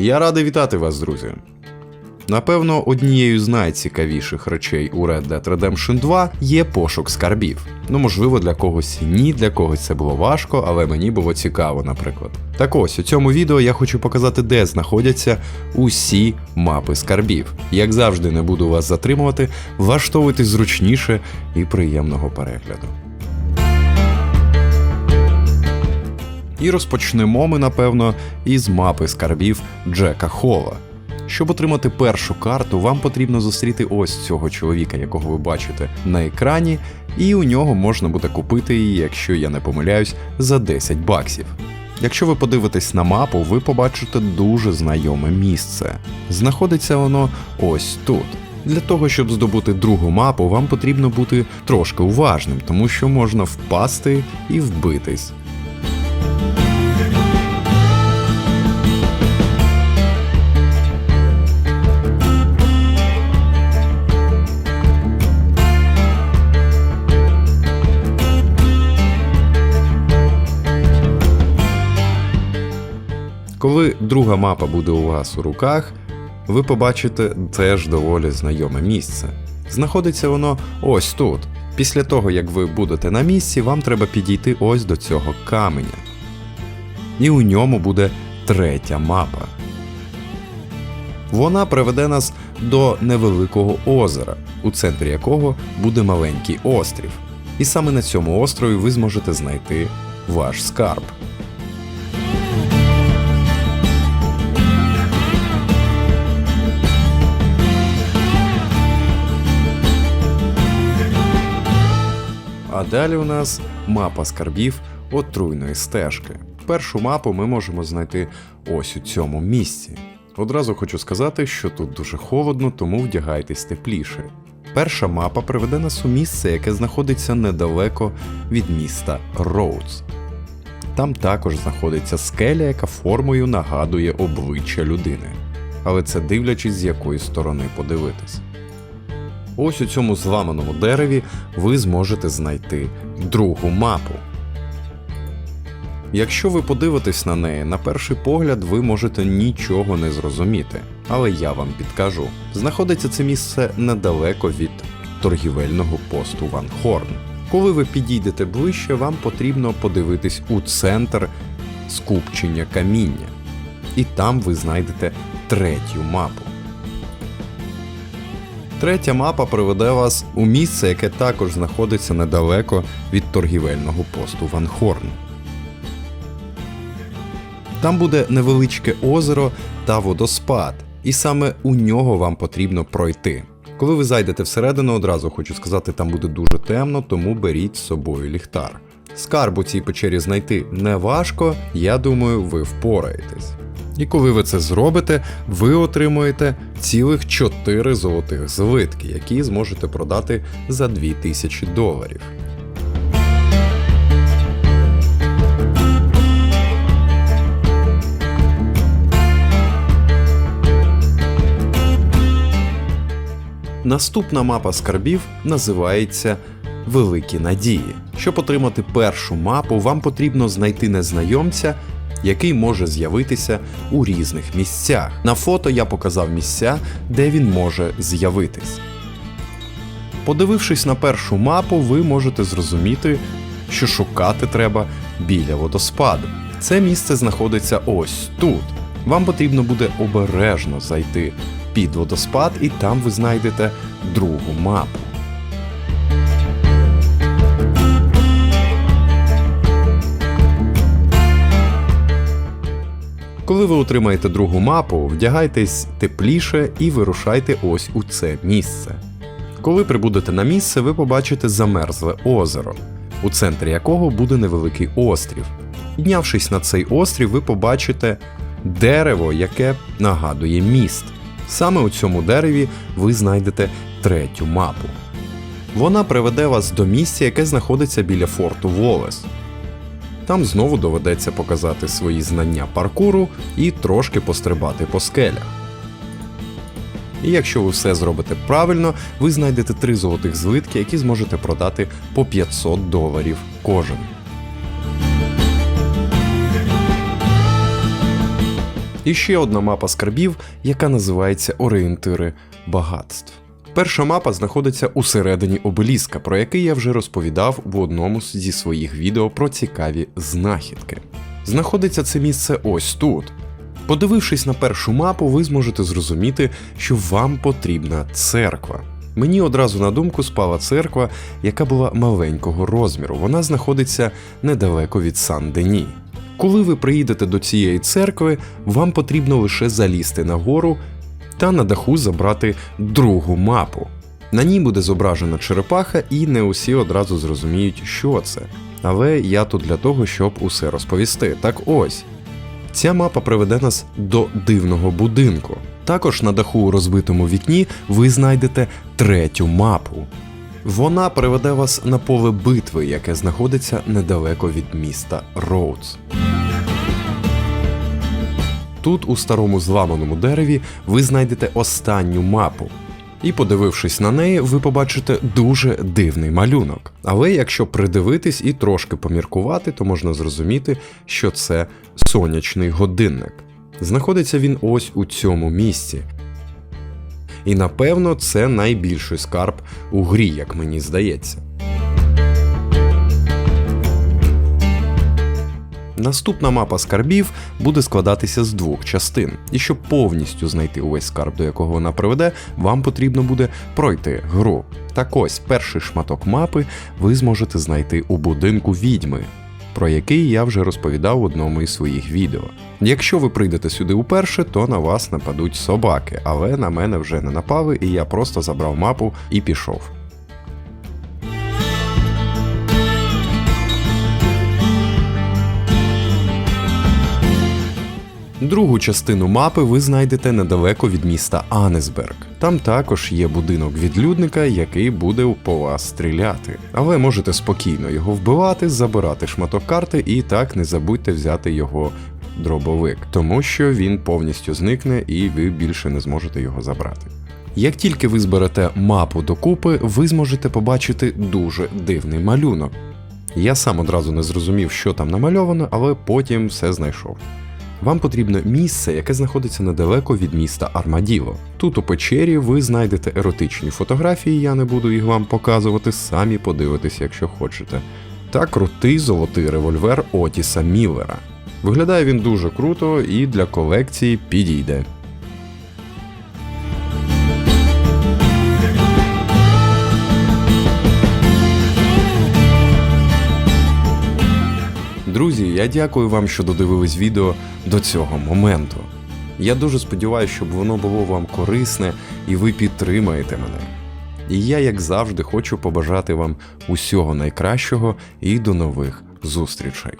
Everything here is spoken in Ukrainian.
Я радий вітати вас, друзі. Напевно, однією з найцікавіших речей у Red Dead Redemption 2 є пошук скарбів. Ну, можливо, для когось ні, для когось це було важко, але мені було цікаво, наприклад. Так ось у цьому відео я хочу показати, де знаходяться усі мапи скарбів. Як завжди, не буду вас затримувати, влаштовуйтесь зручніше і приємного перегляду. І розпочнемо ми, напевно, із мапи скарбів Джека Хола. Щоб отримати першу карту, вам потрібно зустріти ось цього чоловіка, якого ви бачите на екрані, і у нього можна буде купити її, якщо я не помиляюсь, за 10 баксів. Якщо ви подивитесь на мапу, ви побачите дуже знайоме місце. Знаходиться воно ось тут. Для того, щоб здобути другу мапу, вам потрібно бути трошки уважним, тому що можна впасти і вбитись. Коли друга мапа буде у вас у руках, ви побачите теж доволі знайоме місце. Знаходиться воно ось тут. Після того, як ви будете на місці, вам треба підійти ось до цього каменя. І у ньому буде третя мапа. Вона приведе нас до невеликого озера, у центрі якого буде маленький острів. І саме на цьому острові ви зможете знайти ваш скарб. Далі у нас мапа скарбів отруйної стежки. Першу мапу ми можемо знайти ось у цьому місці. Одразу хочу сказати, що тут дуже холодно, тому вдягайтесь тепліше. Перша мапа приведе нас у місце, яке знаходиться недалеко від міста Роудс. Там також знаходиться скеля, яка формою нагадує обличчя людини. Але це дивлячись, з якої сторони подивитись. Ось у цьому зламаному дереві ви зможете знайти другу мапу. Якщо ви подивитесь на неї, на перший погляд ви можете нічого не зрозуміти, але я вам підкажу. Знаходиться це місце недалеко від торгівельного посту Ван Хорн. Коли ви підійдете ближче, вам потрібно подивитись у центр скупчення каміння, і там ви знайдете третю мапу. Третя мапа приведе вас у місце, яке також знаходиться недалеко від торгівельного посту Ван Хорн. Там буде невеличке озеро та водоспад, і саме у нього вам потрібно пройти. Коли ви зайдете всередину, одразу хочу сказати, там буде дуже темно, тому беріть з собою ліхтар. Скарб у цій печері знайти не важко, я думаю, ви впораєтесь. І коли ви це зробите, ви отримуєте цілих 4 золотих злитки, які зможете продати за 2000 доларів. Наступна мапа скарбів називається Великі Надії. Щоб отримати першу мапу, вам потрібно знайти незнайомця, який може з'явитися у різних місцях. На фото я показав місця, де він може з'явитись. Подивившись на першу мапу, ви можете зрозуміти, що шукати треба біля водоспаду. Це місце знаходиться ось тут. Вам потрібно буде обережно зайти під водоспад, і там ви знайдете другу мапу. Коли ви отримаєте другу мапу, вдягайтесь тепліше і вирушайте ось у це місце. Коли прибудете на місце, ви побачите замерзле озеро, у центрі якого буде невеликий острів. Піднявшись на цей острів, ви побачите дерево, яке нагадує міст. Саме у цьому дереві ви знайдете третю мапу. Вона приведе вас до місця, яке знаходиться біля форту Волес. Там знову доведеться показати свої знання паркуру і трошки пострибати по скелях. І якщо ви все зробите правильно, ви знайдете три золотих злитки, які зможете продати по 500 доларів кожен. І ще одна мапа скарбів, яка називається Орієнтири багатств. Перша мапа знаходиться усередині обеліска, про який я вже розповідав в одному зі своїх відео про цікаві знахідки. Знаходиться це місце ось тут. Подивившись на першу мапу, ви зможете зрозуміти, що вам потрібна церква. Мені одразу на думку спала церква, яка була маленького розміру. Вона знаходиться недалеко від Сан-Дені. Коли ви приїдете до цієї церкви, вам потрібно лише залізти на гору та на даху забрати другу мапу. На ній буде зображена черепаха, і не усі одразу зрозуміють, що це. Але я тут для того, щоб усе розповісти. Так ось. Ця мапа приведе нас до дивного будинку. Також на даху у розбитому вікні ви знайдете третю мапу. Вона приведе вас на поле битви, яке знаходиться недалеко від міста Роудс. Тут, у старому зламаному дереві, ви знайдете останню мапу. І, подивившись на неї, ви побачите дуже дивний малюнок. Але якщо придивитись і трошки поміркувати, то можна зрозуміти, що це сонячний годинник. Знаходиться він ось у цьому місці. І напевно це найбільший скарб у грі, як мені здається. Наступна мапа скарбів буде складатися з двох частин, і щоб повністю знайти увесь скарб, до якого вона приведе, вам потрібно буде пройти гру. Так ось перший шматок мапи ви зможете знайти у будинку відьми, про який я вже розповідав в одному із своїх відео. Якщо ви прийдете сюди уперше, то на вас нападуть собаки, але на мене вже не напали, і я просто забрав мапу і пішов. Другу частину мапи ви знайдете недалеко від міста Анесберг. Там також є будинок відлюдника, який буде по вас стріляти. Але можете спокійно його вбивати, забирати шматок карти і так не забудьте взяти його дробовик, тому що він повністю зникне і ви більше не зможете його забрати. Як тільки ви зберете мапу докупи, ви зможете побачити дуже дивний малюнок. Я сам одразу не зрозумів, що там намальовано, але потім все знайшов. Вам потрібно місце, яке знаходиться недалеко від міста Армаділо. Тут у печері ви знайдете еротичні фотографії, я не буду їх вам показувати, самі подивитесь, якщо хочете. Та крутий золотий револьвер Отіса Міллера. Виглядає він дуже круто і для колекції підійде. Я дякую вам, що додивились відео до цього моменту. Я дуже сподіваюся, щоб воно було вам корисне і ви підтримаєте мене. І я, як завжди, хочу побажати вам усього найкращого і до нових зустрічей.